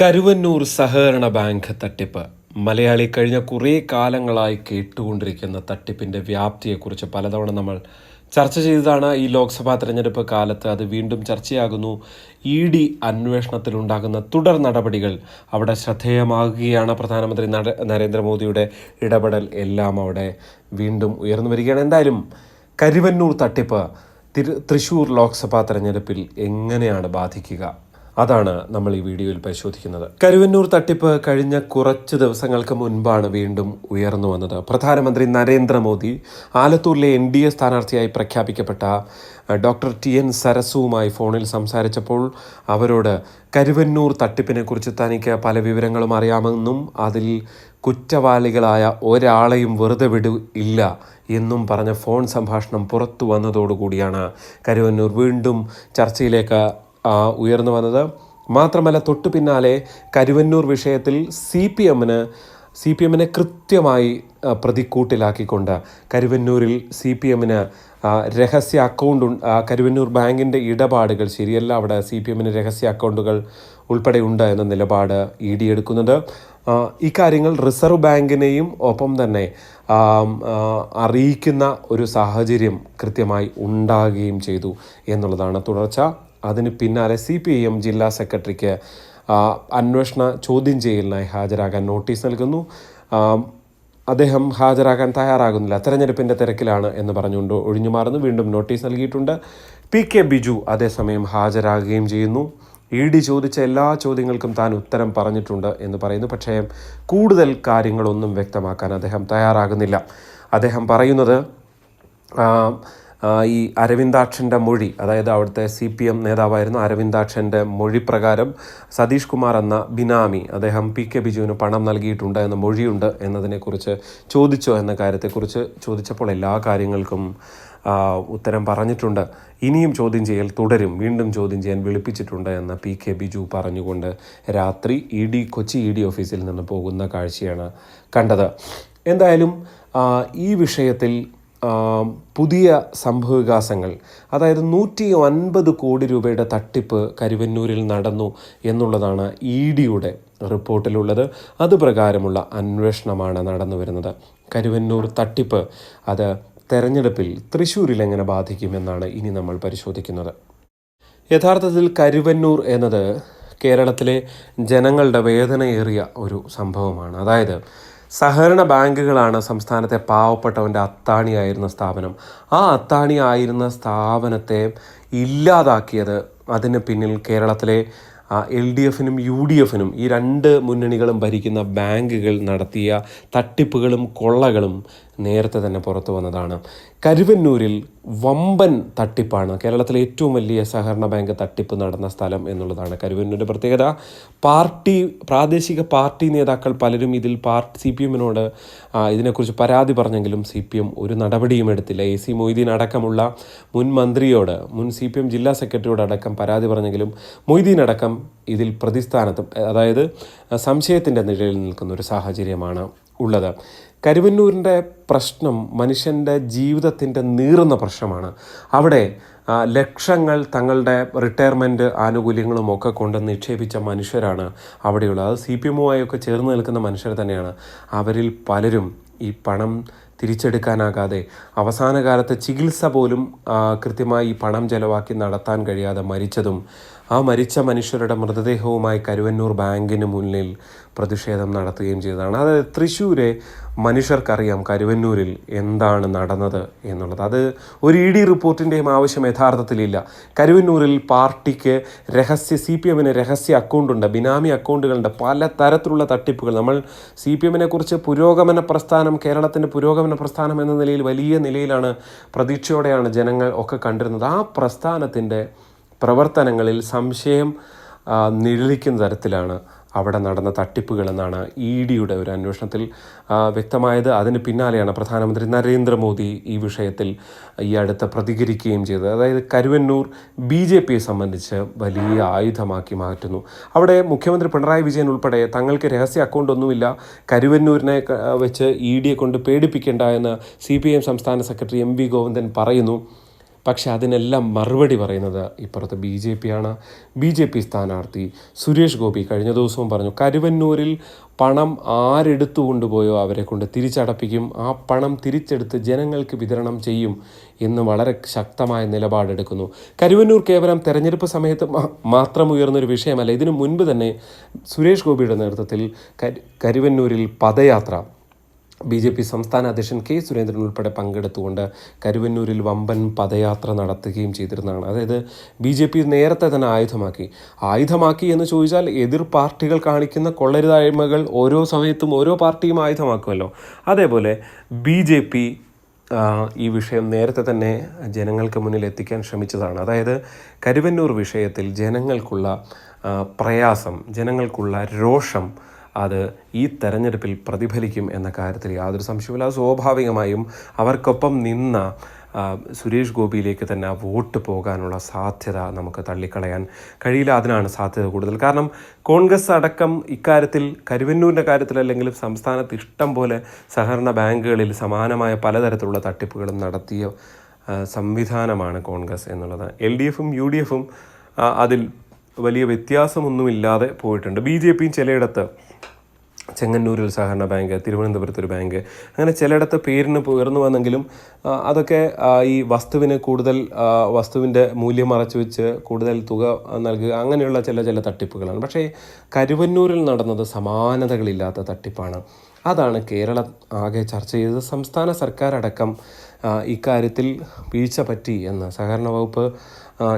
കരുവന്നൂർ സഹകരണ ബാങ്ക് തട്ടിപ്പ്. മലയാളി കഴിഞ്ഞ കുറേ കാലങ്ങളായി കേട്ടുകൊണ്ടിരിക്കുന്ന തട്ടിപ്പിന്റെ വ്യാപ്തിയെക്കുറിച്ച് പലതവണ നമ്മൾ ചർച്ച ചെയ്തതാണ്. ഈ ലോക്സഭാ തെരഞ്ഞെടുപ്പ് കാലത്ത് അത് വീണ്ടും ചർച്ചയാകുന്നു. ഇ ഡി അന്വേഷണത്തിലുണ്ടാകുന്ന തുടർ നടപടികൾ അവിടെ ശ്രദ്ധേയമാകുകയാണ്. പ്രധാനമന്ത്രി നരേന്ദ്രമോദിയുടെ ഇടപെടൽ എല്ലാം അവിടെ വീണ്ടും ഉയർന്നു വരികയാണ്. എന്തായാലും കരുവന്നൂർ തട്ടിപ്പ് തൃശൂർ ലോക്സഭാ തെരഞ്ഞെടുപ്പിൽ എങ്ങനെയാണ് ബാധിക്കുക? അതാണ് നമ്മൾ ഈ വീഡിയോയിൽ പരിശോധിക്കുന്നത്. കരുവന്നൂർ തട്ടിപ്പ് കഴിഞ്ഞ കുറച്ച് ദിവസങ്ങൾക്ക് മുൻപാണ് വീണ്ടും ഉയർന്നു വന്നത്. പ്രധാനമന്ത്രി നരേന്ദ്രമോദി ആലത്തൂരിലെ എൻ ഡി എ സ്ഥാനാർത്ഥിയായി പ്രഖ്യാപിക്കപ്പെട്ട ഡോക്ടർ ടി എൻ സരസുവുമായി ഫോണിൽ സംസാരിച്ചപ്പോൾ അവരോട് കരുവന്നൂർ തട്ടിപ്പിനെക്കുറിച്ച് തനിക്ക് പല വിവരങ്ങളും അറിയാമെന്നും അതിൽ കുറ്റവാളികളായ ഒരാളെയും വെറുതെ വിടു ഇല്ല എന്നും പറഞ്ഞ ഫോൺ സംഭാഷണം പുറത്തു വന്നതോടുകൂടിയാണ് കരുവന്നൂർ വീണ്ടും ചർച്ചയിലേക്ക് ഉയർന്നു വന്നത്. മാത്രമല്ല തൊട്ടു പിന്നാലെ കരുവന്നൂർ വിഷയത്തിൽ സി പി എമ്മിന് സി പി എമ്മിനെ കൃത്യമായി പ്രതിക്കൂട്ടിലാക്കിക്കൊണ്ട് കരുവന്നൂരിൽ സി പി എമ്മിന് രഹസ്യ അക്കൗണ്ട് കരുവന്നൂർ ബാങ്കിന്റെ ഇടപാടുകൾ ശരിയല്ല അവിടെ സി പി എമ്മിന് രഹസ്യ അക്കൗണ്ടുകൾ ഉൾപ്പെടെ ഉണ്ട് എന്ന നിലപാട് ഇ ഡി എടുക്കുന്നുണ്ട് ഇക്കാര്യങ്ങൾ റിസർവ് ബാങ്കിനെയും ഒപ്പം തന്നെ അറിയിക്കുന്ന ഒരു സാഹചര്യം കൃത്യമായി ഉണ്ടാകുകയും ചെയ്തു എന്നുള്ളതാണ് തുടർച്ച. അതിന് പിന്നാലെ സി പി ഐ എം ജില്ലാ സെക്രട്ടറിക്ക് അന്വേഷണ ചോദ്യം ചെയ്യലിനായി ഹാജരാകാൻ നോട്ടീസ് നൽകുന്നു. അദ്ദേഹം ഹാജരാകാൻ തയ്യാറാകുന്നില്ല. തെരഞ്ഞെടുപ്പിന്റെ തിരക്കിലാണ് എന്ന് പറഞ്ഞുകൊണ്ട് ഒഴിഞ്ഞു മാറുന്നു വീണ്ടും നോട്ടീസ് നൽകിയിട്ടുണ്ട്. പി കെ ബിജു അതേസമയം ഹാജരാകുകയും ചെയ്യുന്നു. ഇ ഡി ചോദിച്ച എല്ലാ ചോദ്യങ്ങൾക്കും താൻ ഉത്തരം പറഞ്ഞിട്ടുണ്ട് എന്ന് പറയുന്നു. പക്ഷേ കൂടുതൽ കാര്യങ്ങളൊന്നും വ്യക്തമാക്കാൻ അദ്ദേഹം തയ്യാറാകുന്നില്ല. അദ്ദേഹം പറയുന്നത് ഈ അരവിന്ദാക്ഷന്റെ മൊഴി അതായത് അവിടുത്തെ സി പി എം നേതാവായിരുന്ന അരവിന്ദാക്ഷന്റെ മൊഴി പ്രകാരം സതീഷ് കുമാർ എന്ന ബിനാമി അദ്ദേഹം പി കെ ബിജുവിന് പണം നൽകിയിട്ടുണ്ട് എന്ന മൊഴിയുണ്ട് എന്നതിനെക്കുറിച്ച് ചോദിച്ചോ എന്ന കാര്യത്തെക്കുറിച്ച് ചോദിച്ചപ്പോൾ എല്ലാ കാര്യങ്ങൾക്കും ഉത്തരം പറഞ്ഞിട്ടുണ്ട്. ഇനിയും ചോദ്യം ചെയ്യൽ തുടരും. വീണ്ടും ചോദ്യം ചെയ്യാൻ വിളിപ്പിച്ചിട്ടുണ്ട് എന്ന് പി കെ ബിജു പറഞ്ഞുകൊണ്ട് രാത്രി E D Kochi E D ഓഫീസിൽ നിന്ന് പോകുന്ന കാഴ്ചയാണ് കണ്ടത്. എന്തായാലും ഈ വിഷയത്തിൽ പുതിയ സംഭവവികാസങ്ങൾ അതായത് നൂറ്റി ഒൻപത് കോടി രൂപയുടെ തട്ടിപ്പ് കരുവന്നൂരിൽ നടന്നു എന്നുള്ളതാണ് ഇ ഡിയുടെ റിപ്പോർട്ടിലുള്ളത്. അത് പ്രകാരമുള്ള അന്വേഷണമാണ് നടന്നു വരുന്നത്. കരുവന്നൂർ തട്ടിപ്പ് അത് തെരഞ്ഞെടുപ്പിൽ തൃശ്ശൂരിൽ എങ്ങനെ ബാധിക്കുമെന്നാണ് ഇനി നമ്മൾ പരിശോധിക്കുന്നത്. യഥാർത്ഥത്തിൽ കരുവന്നൂർ എന്നത് കേരളത്തിലെ ജനങ്ങളുടെ വേദനയേറിയ ഒരു സംഭവമാണ്. അതായത് സഹകരണ ബാങ്കുകളാണ് സംസ്ഥാനത്തെ പാവപ്പെട്ടവന്റെ അത്താണിയായിരുന്ന സ്ഥാപനം. ആ അത്താണി ആയിരുന്ന സ്ഥാപനത്തെ ഇല്ലാതാക്കിയത് അതിന് പിന്നിൽ കേരളത്തിലെ എൽ ഡി എഫിനും യു ഡി എഫിനും ഈ രണ്ട് മുന്നണികളും ഭരിക്കുന്ന ബാങ്കുകൾ നടത്തിയ തട്ടിപ്പുകളും കൊള്ളകളും നേരത്തെ തന്നെ പുറത്തു വന്നതാണ്. കരുവന്നൂരിൽ വമ്പൻ തട്ടിപ്പാണ്. കേരളത്തിലെ ഏറ്റവും വലിയ സഹകരണ ബാങ്ക് തട്ടിപ്പ് നടന്ന സ്ഥലം എന്നുള്ളതാണ് കരുവന്നൂരിന്റെ പ്രത്യേകത. പാർട്ടി പ്രാദേശിക പാർട്ടി നേതാക്കൾ പലരും ഇതിൽ പാർട്ടി സി പി എമ്മിനോട് ഇതിനെക്കുറിച്ച് പരാതി പറഞ്ഞെങ്കിലും സി പി എം ഒരു നടപടിയും എടുത്തില്ല. എ സി മൊയ്തീൻ അടക്കമുള്ള മുൻ മന്ത്രിയോട് മുൻ സി പി എം ജില്ലാ സെക്രട്ടറിയോട് അടക്കം പരാതി പറഞ്ഞെങ്കിലും മൊയ്തീൻ അടക്കം ഇതിൽ പ്രതിസ്ഥാനത്തും അതായത് സംശയത്തിന്റെ നിഴലിൽ നിൽക്കുന്ന ഒരു സാഹചര്യമാണ്. ഉള്ളത്. കരുവന്നൂരിന്റെ പ്രശ്നം മനുഷ്യന്റെ ജീവിതത്തിന്റെ നീറുന്ന പ്രശ്നമാണ്. അവിടെ ലക്ഷങ്ങൾ തങ്ങളുടെ റിട്ടയർമെന്റ് ആനുകൂല്യങ്ങളും ഒക്കെ കൊണ്ട് നിക്ഷേപിച്ച മനുഷ്യരാണ് അവിടെയുള്ളത്. അത് സി പി എമ്മുമായൊക്കെ ചേർന്ന് നിൽക്കുന്ന മനുഷ്യർ തന്നെയാണ്. അവരിൽ പലരും ഈ പണം തിരിച്ചെടുക്കാനാകാതെ അവസാന കാലത്ത് ചികിത്സ പോലും കൃത്യമായി പണം ചെലവാക്കി നടത്താൻ കഴിയാതെ മരിച്ചതും ആ മരിച്ച മനുഷ്യരുടെ മൃതദേഹവുമായി കരുവന്നൂർ ബാങ്കിന് മുന്നിൽ പ്രതിഷേധം നടത്തുകയും ചെയ്തതാണ്. അതായത് തൃശ്ശൂരെ മനുഷ്യർക്കറിയാം കരുവന്നൂരിൽ എന്താണ് നടന്നത് എന്നുള്ളത്. അത് ഒരു ഇ ഡി റിപ്പോർട്ടിന്റെയും ആവശ്യം യഥാർത്ഥത്തിലില്ല. കരുവന്നൂരിൽ പാർട്ടിക്ക് രഹസ്യ സി പി എമ്മിന് രഹസ്യ അക്കൗണ്ടുണ്ട്. ബിനാമി അക്കൗണ്ടുകളുണ്ട് പല തരത്തിലുള്ള തട്ടിപ്പുകൾ. നമ്മൾ സി പി എമ്മിനെ കുറിച്ച് പുരോഗമന പ്രസ്ഥാനം കേരളത്തിന്റെ പുരോഗമന പ്രസ്ഥാനം എന്ന നിലയിൽ വലിയ നിലയിലാണ് പ്രതീക്ഷയോടെയാണ് ജനങ്ങൾ ഒക്കെ കണ്ടിരുന്നത്. ആ പ്രസ്ഥാനത്തിന്റെ പ്രവർത്തനങ്ങളിൽ സംശയം നിഴലിക്കുന്ന തരത്തിലാണ് അവിടെ നടന്ന തട്ടിപ്പുകളെന്നാണ് ഇ ഡിയുടെ ഒരു അന്വേഷണത്തിൽ വ്യക്തമായത്. അതിന് പിന്നാലെയാണ് പ്രധാനമന്ത്രി നരേന്ദ്രമോദി ഈ വിഷയത്തിൽ ഈ അടുത്ത് പ്രതികരിക്കുകയും ചെയ്തത്. അതായത് കരുവന്നൂർ ബി ജെ പിയെ സംബന്ധിച്ച് വലിയ ആയുധമാക്കി മാറ്റുന്നു. അവിടെ മുഖ്യമന്ത്രി പിണറായി വിജയൻ ഉൾപ്പെടെ തങ്ങൾക്ക് രഹസ്യ അക്കൗണ്ട് ഒന്നുമില്ല. കരുവന്നൂരിനെ വെച്ച് ഇ ഡിയെ കൊണ്ട് പേടിപ്പിക്കേണ്ട എന്ന് സി പി ഐ എം സംസ്ഥാന സെക്രട്ടറി എം വി ഗോവിന്ദൻ പറയുന്നു. പക്ഷേ അതിനെല്ലാം മറുപടി പറയുന്നത് ഇപ്പുറത്ത് ബി ജെ പി ആണ് ബി ജെ പി സ്ഥാനാർത്ഥി സുരേഷ് ഗോപി കഴിഞ്ഞ ദിവസവും പറഞ്ഞു കരുവന്നൂരിൽ പണം ആരെടുത്തു കൊണ്ടുപോയോ? അവരെ കൊണ്ട് തിരിച്ചടപ്പിക്കും. ആ പണം തിരിച്ചെടുത്ത് ജനങ്ങൾക്ക് വിതരണം ചെയ്യും എന്ന് വളരെ ശക്തമായ നിലപാടെടുക്കുന്നു. കരുവന്നൂർ കേവലം തെരഞ്ഞെടുപ്പ് സമയത്ത് മാത്രം ഉയർന്നൊരു വിഷയമല്ല. ഇതിനു മുൻപ് തന്നെ സുരേഷ് ഗോപിയുടെ നേതൃത്വത്തിൽ കരു- കരുവന്നൂരിൽ പദയാത്ര ബി ജെ പി സംസ്ഥാന അധ്യക്ഷൻ കെ സുരേന്ദ്രൻ ഉൾപ്പെടെ പങ്കെടുത്തുകൊണ്ട് കരുവന്നൂരിൽ വമ്പൻ പദയാത്ര നടത്തുകയും ചെയ്തിരുന്നതാണ്. അതായത് ബി ജെ പി നേരത്തെ തന്നെ ആയുധമാക്കി. ആയുധമാക്കി എന്ന് ചോദിച്ചാൽ എതിർ പാർട്ടികൾ കാണിക്കുന്ന കൊള്ളരുതായ്മകൾ ഓരോ സമയത്തും ഓരോ പാർട്ടിയും ആയുധമാക്കുമല്ലോ. അതേപോലെ ബി ജെ പി ഈ വിഷയം നേരത്തെ തന്നെ ജനങ്ങൾക്ക് മുന്നിൽ എത്തിക്കാൻ ശ്രമിച്ചതാണ്. അതായത് കരുവന്നൂർ വിഷയത്തിൽ ജനങ്ങൾക്കുള്ള പ്രയാസം ജനങ്ങൾക്കുള്ള രോഷം അത് ഈ തെരഞ്ഞെടുപ്പിൽ പ്രതിഫലിക്കും എന്ന കാര്യത്തിൽ യാതൊരു സംശയവുമില്ല സ്വാഭാവികമായും അവർക്കൊപ്പം നിന്ന സുരേഷ് ഗോപിയിലേക്ക് തന്നെ ആ വോട്ട് പോകാനുള്ള സാധ്യത നമുക്ക് തള്ളിക്കളയാൻ കഴിയില്ല. അതിനാണ് സാധ്യത കൂടുതൽ. കാരണം കോൺഗ്രസ് അടക്കം ഇക്കാര്യത്തിൽ കരുവന്നൂരിന്റെ കാര്യത്തിലല്ലെങ്കിലും സംസ്ഥാനത്ത് ഇഷ്ടം പോലെ സഹകരണ ബാങ്കുകളിൽ സമാനമായ പലതരത്തിലുള്ള തട്ടിപ്പുകളും നടത്തിയ സംവിധാനമാണ് കോൺഗ്രസ് എന്നുള്ളത്. എൽ ഡി എഫും യു ഡി എഫും അതിൽ വലിയ വ്യത്യാസമൊന്നുമില്ലാതെ പോയിട്ടുണ്ട്. ബി ജെ പിയും ചിലയിടത്ത് ചെങ്ങന്നൂരിൽ സഹകരണ ബാങ്ക് തിരുവനന്തപുരത്ത് ഒരു ബാങ്ക് അങ്ങനെ ചിലയിടത്ത് പേരിന് ഉയർന്നു വന്നെങ്കിലും അതൊക്കെ ഈ വസ്തുവിന് കൂടുതൽ വസ്തുവിന്റെ മൂല്യം മറച്ചു വെച്ച് കൂടുതൽ തുക നൽകുക അങ്ങനെയുള്ള ചില ചില തട്ടിപ്പുകളാണ്. പക്ഷേ കരുവന്നൂരിൽ നടന്നത് സമാനതകളില്ലാത്ത തട്ടിപ്പാണ്. അതാണ് കേരളം ആകെ ചർച്ച ചെയ്തത്. സംസ്ഥാന സർക്കാർ അടക്കം ഇക്കാര്യത്തിൽ വീഴ്ച പറ്റി എന്ന് സഹകരണ വകുപ്പ്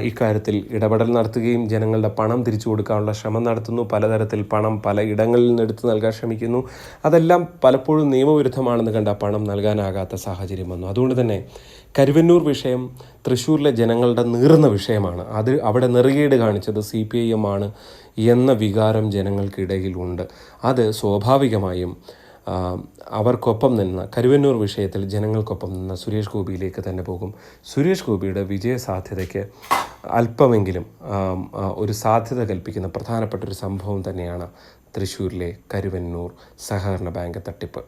ഇക്കാര്യത്തിൽ ഇടപെടൽ നടത്തുകയും ജനങ്ങളുടെ പണം തിരിച്ചു കൊടുക്കാനുള്ള ശ്രമം നടത്തുന്നു. പലതരത്തിൽ പണം പല ഇടങ്ങളിൽ നിന്ന് എടുത്തു നൽകാൻ ശ്രമിക്കുന്നു. അതെല്ലാം പലപ്പോഴും നിയമവിരുദ്ധമാണെന്ന് കണ്ട പണം നൽകാനാകാത്ത സാഹചര്യം വന്നു. അതുകൊണ്ട് തന്നെ കരുവന്നൂർ വിഷയം തൃശ്ശൂരിലെ ജനങ്ങളുടെ നീറുന്ന വിഷയമാണ്. അത് അവിടെ നെറുകേട് കാണിച്ചത് സി പി ഐ എം ആണ് എന്ന വികാരം ജനങ്ങൾക്കിടയിലുണ്ട് അത് സ്വാഭാവികമായും അവർക്കൊപ്പം നിന്ന കരുവന്നൂർ വിഷയത്തിൽ ജനങ്ങൾക്കൊപ്പം നിന്ന സുരേഷ് ഗോപിയിലേക്ക് തന്നെ പോകും. സുരേഷ് ഗോപിയുടെ വിജയ സാധ്യതയ്ക്ക് അല്പമെങ്കിലും ഒരു സാധ്യത കൽപ്പിക്കുന്ന പ്രധാനപ്പെട്ട ഒരു സംഭവം തന്നെയാണ് തൃശ്ശൂരിലെ കരുവന്നൂർ സഹകരണ ബാങ്ക് തട്ടിപ്പ്.